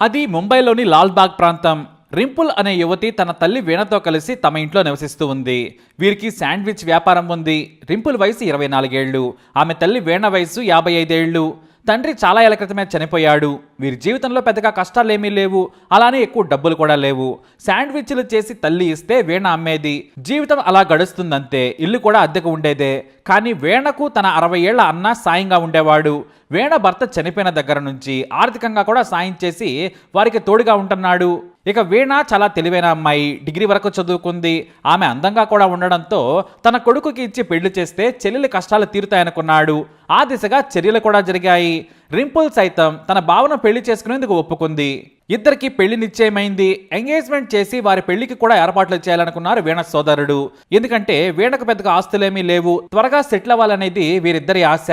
అది ముంబైలోని లాల్బాగ్ ప్రాంతం. రింపుల్ అనే యువతి తన తల్లి వీణతో కలిసి తమ ఇంట్లో నివసిస్తూ ఉంది. వీరికి శాండ్విచ్ వ్యాపారం ఉంది. రింపుల్ వయసు ఇరవై నాలుగేళ్ళు. ఆమె తల్లి వీణ వయసు యాభై ఐదేళ్ళు. తండ్రి చాలా ఏళ్ళ క్రితమే చనిపోయాడు. వీరి జీవితంలో పెద్దగా కష్టాలేమీ లేవు. అలానే ఎక్కువ డబ్బులు కూడా లేవు. శాండ్విచ్లు చేసి తల్లి ఇస్తే వీణ అమ్మేది. జీవితం అలా గడుస్తుందంతే. ఇల్లు కూడా అద్దెకు ఉండేదే. కానీ వీణకు తన అరవై ఏళ్ళ అన్న సాయంగా ఉండేవాడు. వీణ భర్త చనిపోయిన దగ్గర నుంచి ఆర్థికంగా కూడా సాయం చేసి వారికి తోడుగా ఉంటున్నాడు. ఇక వీణ చాలా తెలివైన అమ్మాయి. డిగ్రీ వరకు చదువుకుంది. ఆమె అందంగా కూడా ఉండడంతో తన కొడుకుకి ఇచ్చి పెళ్ళి చేస్తే చెల్లెలి కష్టాలు తీరుతాయనుకున్నాడు. ఆ దిశగా చర్యలు కూడా జరిగాయి. రింపుల్ సైతం తన భావన పెళ్ళి చేసుకునేందుకు ఒప్పుకుంది. ఇద్దరికి పెళ్ళి నిశ్చయమైంది. ఎంగేజ్మెంట్ చేసి వారి పెళ్ళికి కూడా ఏర్పాట్లు చేయాలనుకున్నారు వీణ సోదరుడు. ఎందుకంటే వీణకు పెద్దగా ఆస్తులేమీ లేవు. త్వరగా సెటిల్ అవ్వాలనేది వీరిద్దరి ఆశ.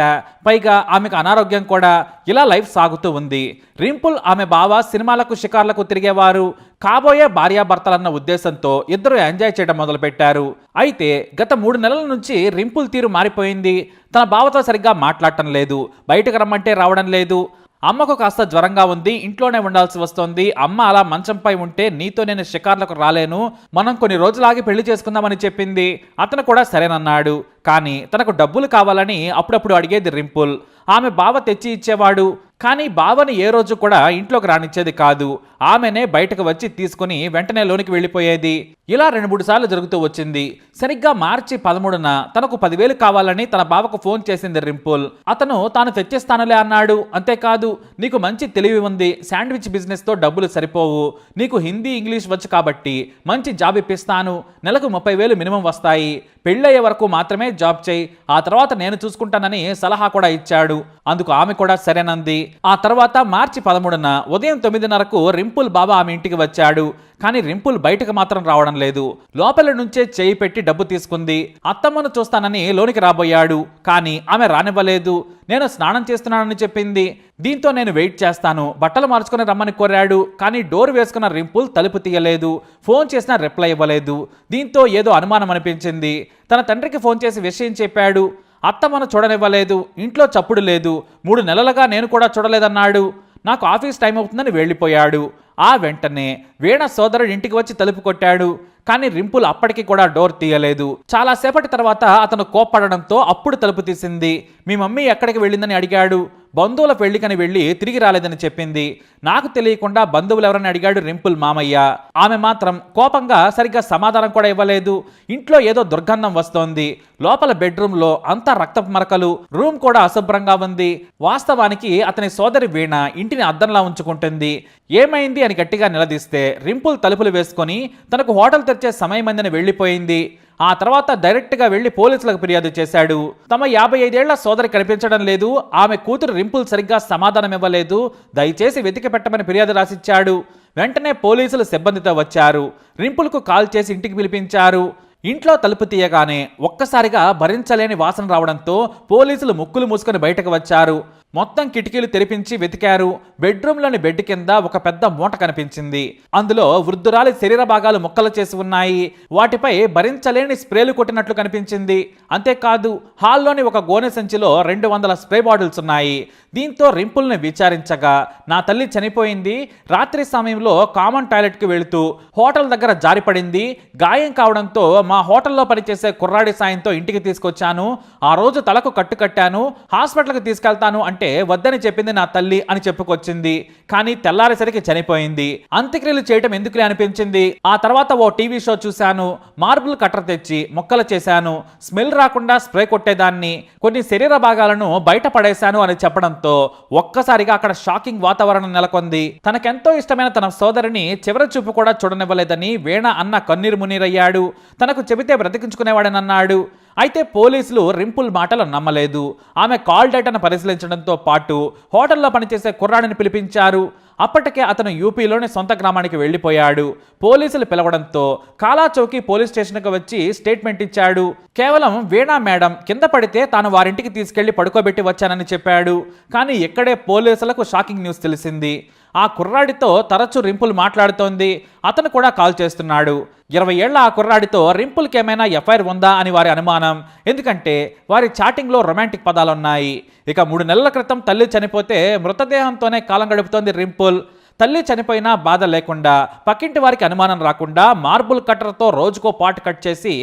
పైగా ఆమెకు అనారోగ్యం కూడా. ఇలా లైఫ్ సాగుతూ ఉంది. రింపుల్ ఆమె బావ సినిమాలకు షికార్లకు తిరిగేవారు. కాబోయే భార్యాభర్తలన్న ఉద్దేశంతో ఇద్దరు ఎంజాయ్ చేయడం మొదలుపెట్టారు. అయితే గత మూడు నెలల నుంచి రింపుల్ తీరు మారిపోయింది. తన బావతో సరిగ్గా మాట్లాడటం లేదు. బయటకు రమ్మంటే రావడం లేదు. అమ్మకు కాస్త జ్వరంగా ఉంది ఇంట్లోనే ఉండాల్సి వస్తోంది. అమ్మ అలా మంచంపై ఉంటే నీతో నేను షికార్లకు రాలేను. మనం కొన్ని రోజులాగి పెళ్ళి చేసుకుందామని చెప్పింది. అతను కూడా సరేనన్నాడు. కానీ తనకు డబ్బులు కావాలని అప్పుడప్పుడు అడిగేది రింపుల్. ఆమె బావ తెచ్చి ఇచ్చేవాడు. కానీ బావని ఏ రోజు కూడా ఇంట్లోకి రానిచ్చేది కాదు. ఆమెనే బయటకు వచ్చి తీసుకుని వెంటనే లోనికి వెళ్ళిపోయేది. ఇలా రెండు మూడు సార్లు జరుగుతూ వచ్చింది. సరిగ్గా మార్చి పదమూడున తనకు పదివేలు కావాలని తన బావకు ఫోన్ చేసింది రింపుల్. అతను తాను తెచ్చిస్తానులే అన్నాడు. అంతేకాదు నీకు మంచి తెలివి ఉంది. శాండ్విచ్ బిజినెస్తో డబ్బులు సరిపోవు. నీకు హిందీ ఇంగ్లీష్ వచ్చు కాబట్టి మంచి జాబ్ ఇప్పిస్తాను. నెలకు ముప్పై వేలు మినిమం వస్తాయి. పెళ్ళయ్యే వరకు మాత్రమే జాబ్ చేయి. ఆ తర్వాత నేను చూసుకుంటానని సలహా కూడా ఇచ్చాడు. అందుకు ఆమె కూడా సరేనంది. ఆ తర్వాత మార్చి పదమూడున ఉదయం తొమ్మిదిన్నరకు రింపుల్ బాబా ఆమె ఇంటికి వచ్చాడు. కానీ రింపుల్ బయటకు మాత్రం రావడం లేదు. లోపల నుంచే చేయి పెట్టి డబ్బు తీసుకుంది. అత్తమ్మను చూస్తానని లోనికి రాబోయాడు. కానీ ఆమె రానివ్వలేదు. నేను స్నానం చేస్తున్నానని చెప్పింది. దీంతో నేను వెయిట్ చేస్తాను. బట్టలు మార్చుకుని రమ్మని కోరాడు. కానీ డోర్ వేసుకున్న రింపుల్ తలుపు తీయలేదు. ఫోన్ చేసినా రిప్లై ఇవ్వలేదు. దీంతో ఏదో అనుమానం అనిపించింది. తన తండ్రికి ఫోన్ చేసి విషయం చెప్పాడు. అత్తమ్మను చూడనివ్వలేదు ఇంట్లో చప్పుడు లేదు మూడు నెలలుగా నేను కూడా చూడలేదన్నాడు. నాకు ఆఫీస్ టైం అవుతుందని వెళ్ళిపోయాడు. ఆ వెంటనే వీణ సోదరుడు ఇంటికి వచ్చి తలుపు కొట్టాడు. కానీ రింపులు అప్పటికి కూడా డోర్ తీయలేదు. చాలా సేపటి తర్వాత అతను కోప్పడడంతో అప్పుడు తలుపు తీసింది. మీ మమ్మీ ఎక్కడికి వెళ్ళిందని అడిగాడు. బంధువుల పెళ్ళికని వెళ్ళి తిరిగి రాలేదని చెప్పింది. నాకు తెలియకుండా బంధువులు ఎవరని అడిగాడు రింపుల్ మామయ్య. ఆమె మాత్రం కోపంగా సరిగ్గా సమాధానం కూడా ఇవ్వలేదు. ఇంట్లో ఏదో దుర్గంధం వస్తోంది. లోపల బెడ్రూమ్లో అంతా రక్తపు మరకలు. రూమ్ కూడా అశుభ్రంగా ఉంది. వాస్తవానికి అతని సోదరి వీణ ఇంటిని అద్దంలా ఉంచుకుంటుంది. ఏమైంది అని గట్టిగా నిలదీస్తే రింపుల్ తలుపులు వేసుకొని తనకు హోటల్ తెరిచే సమయమైందని వెళ్ళిపోయింది. ఆ తర్వాత డైరెక్ట్గా వెళ్ళి పోలీసులకు ఫిర్యాదు చేశాడు. తమ యాభై ఐదేళ్ళ సోదరి కనిపించడం లేదు. ఆమె కూతురు రింపుల్ సరిగ్గా సమాధానం ఇవ్వలేదు. దయచేసి వెతికి పెట్టమని ఫిర్యాదు రాసిచ్చాడు. వెంటనే పోలీసులు సిబ్బందితో వచ్చారు. రింపుల్కు కాల్ చేసి ఇంటికి పిలిపించారు. ఇంట్లో తలుపు తీయగానే ఒక్కసారిగా భరించలేని వాసన రావడంతో పోలీసులు ముక్కులు మూసుకొని బయటకు వచ్చారు. మొత్తం కిటికీలు తెరిపించి వెతికారు. బెడ్రూమ్లోని బెడ్ కింద ఒక పెద్ద మూట కనిపించింది. అందులో వృద్ధురాలి శరీర భాగాలు ముక్కలు చేసి ఉన్నాయి. వాటిపై భరించలేని స్ప్రేలు కొట్టినట్లు కనిపించింది. అంతేకాదు హాల్లోని ఒక గోనె సంచిలో రెండు వందల స్ప్రే బాటిల్స్ ఉన్నాయి. దీంతో రింపుల్ని విచారించగా నా తల్లి చనిపోయింది. రాత్రి సమయంలో కామన్ టాయిలెట్కి వెళుతూ హోటల్ దగ్గర జారిపడింది. గాయం కావడంతో మా హోటల్లో పనిచేసే కుర్రాడి సాయంతో ఇంటికి తీసుకొచ్చాను. ఆ రోజు తలకు కట్టు కట్టాను. హాస్పిటల్కి తీసుకెళ్తాను అంటే అంటే వద్దని చెప్పింది నా తల్లి అని చెప్పుకొచ్చింది. కానీ తెల్లారేసరికి చనిపోయింది. అంత్యక్రియలు చేయటం ఎందుకులే అనిపించింది? ఆ తర్వాత ఓ టీవీ షో చూశాను. మార్బుల్ కట్టర్ తెచ్చి మొక్కలు చేశాను. స్మెల్ రాకుండా స్ప్రే కొట్టేదాన్ని. కొన్ని శరీర భాగాలను బయట పడేశాను అని చెప్పడంతో ఒక్కసారిగా అక్కడ షాకింగ్ వాతావరణం నెలకొంది. తనకెంతో ఇష్టమైన తన సోదరిని చివరి చూపు కూడా చూడనివ్వలేదని వీణ అన్న కన్నీరు మునీరయ్యాడు. తనకు చెబితే బ్రతికించుకునేవాడనన్నాడు అయితే పోలీసులు రింపుల్ మాటలు నమ్మలేదు. ఆమె కాల్ డేటాను పరిశీలించడంతో పాటు హోటల్లో పనిచేసే కుర్రాడిని పిలిపించారు. అప్పటికే అతను యూపీలోని సొంత గ్రామానికి వెళ్ళిపోయాడు. పోలీసులు పిలవడంతో కాలాచౌకి పోలీస్ స్టేషన్కి వచ్చి స్టేట్మెంట్ ఇచ్చాడు. కేవలం వీణా మేడం కింద పడితే తాను వారింటికి తీసుకెళ్ళి పడుకోబెట్టి వచ్చానని చెప్పాడు. కానీ ఇక్కడే పోలీసులకు షాకింగ్ న్యూస్ తెలిసింది. ఆ కుర్రాడితో తరచూ రింపుల్ మాట్లాడుతోంది. అతను కూడా కాల్ చేస్తున్నాడు. ఇరవై ఏళ్ళ ఆ కుర్రాడితో రింపుల్కి ఏమైనా ఎఫ్ఐఆర్ ఉందా అని వారి అనుమానం. ఎందుకంటే వారి చాటింగ్లో రొమాంటిక్ పదాలున్నాయి. ఇక మూడు నెలల క్రితం తల్లి చనిపోతే మృతదేహంతోనే కాలం గడుపుతోంది రింపుల్. తల్లి చనిపోయినా బాధ లేకుండా పక్కింటి వారికి అనుమానం రాకుండా మార్బుల్ కట్టర్తో రోజుకో పార్ట్ కట్ చేసి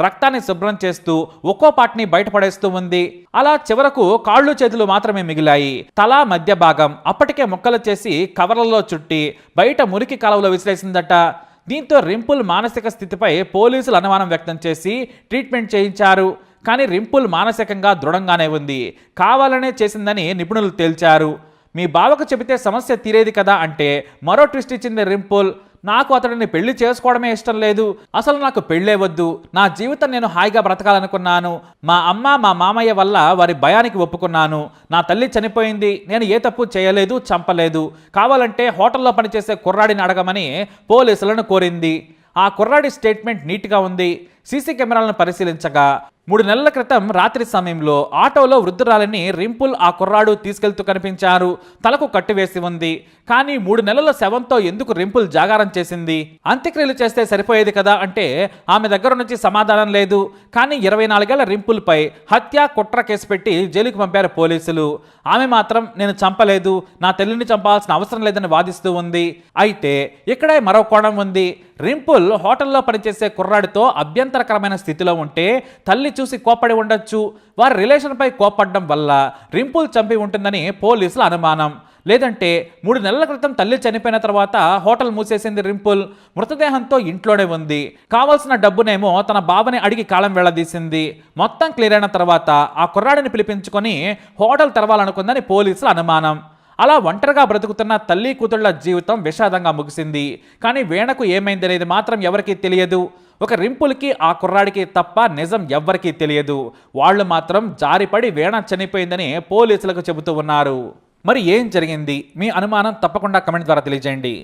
రక్తాన్ని శుభ్రం చేస్తూ ఒక్కో పాటని బయటపడేస్తూ ఉంది. అలా చివరకు కాళ్ళు చేతులు మాత్రమే మిగిలాయి. తల మధ్య భాగం అప్పటికే ముక్కలు చేసి కవర్లలో చుట్టి బయట మురికి కాలువలో విసిరేసిందట. దీంతో రింపుల్ మానసిక స్థితిపై పోలీసులు అనుమానం వ్యక్తం చేసి ట్రీట్మెంట్ చేయించారు. కానీ రింపుల్ మానసికంగా దృఢంగానే ఉంది. కావాలనే చేసిందని నిపుణులు తేల్చారు. మీ బావకు చెబితే సమస్య తీరేది కదా అంటే మరో ట్విస్ట్ ఇచ్చింది రింపుల్. నాకు అతడిని పెళ్ళి చేసుకోవడమే ఇష్టం లేదు. అసలు నాకు పెళ్ళే వద్దు. నా జీవితం నేను హాయిగా బ్రతకాలనుకున్నాను. మా అమ్మ మా మామయ్య వల్ల వారి భయానికి ఒప్పుకున్నాను. నా తల్లి చనిపోయింది. నేను ఏ తప్పు చేయలేదు చంపలేదు. కావాలంటే హోటల్లో పనిచేసే కుర్రాడిని అడగమని పోలీసులను కోరింది. ఆ కుర్రాడి స్టేట్మెంట్ నీట్గా ఉంది. సీసీ కెమెరాలను పరిశీలించగా మూడు నెలల క్రితం రాత్రి సమయంలో ఆటోలో వృద్ధురాలని రింపుల్ ఆ కుర్రాడు తీసుకెళ్తూ కనిపించారు. తలకు కట్టివేసి ఉంది. కానీ మూడు నెలల శవంతో ఎందుకు రింపుల్ జాగారం చేసింది? అంత్యక్రియలు చేస్తే సరిపోయేది కదా అంటే ఆమె దగ్గర నుంచి సమాధానం లేదు. కానీ ఇరవై నాలుగేళ్ళ రింపుల్పై హత్య కుట్ర కేసు పెట్టి జైలుకు పంపారు పోలీసులు. ఆమె మాత్రం నేను చంపలేదు. నా తల్లిని చంపాల్సిన అవసరం లేదని వాదిస్తూ ఉంది. అయితే ఇక్కడే మరో కోణం ఉంది. రింపుల్ హోటల్లో పనిచేసే కుర్రాడితో అభ్యంతరకరమైన స్థితిలో ఉంటే తల్లి చూసి కోప్పడి ఉండొచ్చు. వారి రిలేషన్పై కోపడడం వల్ల రింపుల్ చంపి ఉంటుందని పోలీసుల అనుమానం. లేదంటే మూడు నెలల క్రితం తల్లి చనిపోయిన తర్వాత హోటల్ మూసేసింది రింపుల్. మృతదేహంతో ఇంట్లోనే ఉంది. కావాల్సిన డబ్బునేమో తన బావని అడిగి కాలం వెళ్ళదీసింది మొత్తం క్లియర్ అయిన తర్వాత ఆ కుర్రాడిని పిలిపించుకొని హోటల్ తెరవాలనుకుందని పోలీసుల అనుమానం. అలా ఒంటరిగా బ్రతుకుతున్న తల్లి కూతుళ్ళ జీవితం విషాదంగా ముగిసింది. కానీ వీణకు ఏమైందనేది మాత్రం ఎవరికీ తెలియదు. ఒక రింపుల్కి ఆ కుర్రాడికి తప్ప నిజం ఎవ్వరికీ తెలియదు. వాళ్ళు మాత్రం జారిపడి వీణ చనిపోయిందని పోలీసులకు చెబుతూ ఉన్నారు. మరి ఏం జరిగింది? మీ అనుమానం తప్పకుండా కమెంట్ ద్వారా తెలియజేయండి.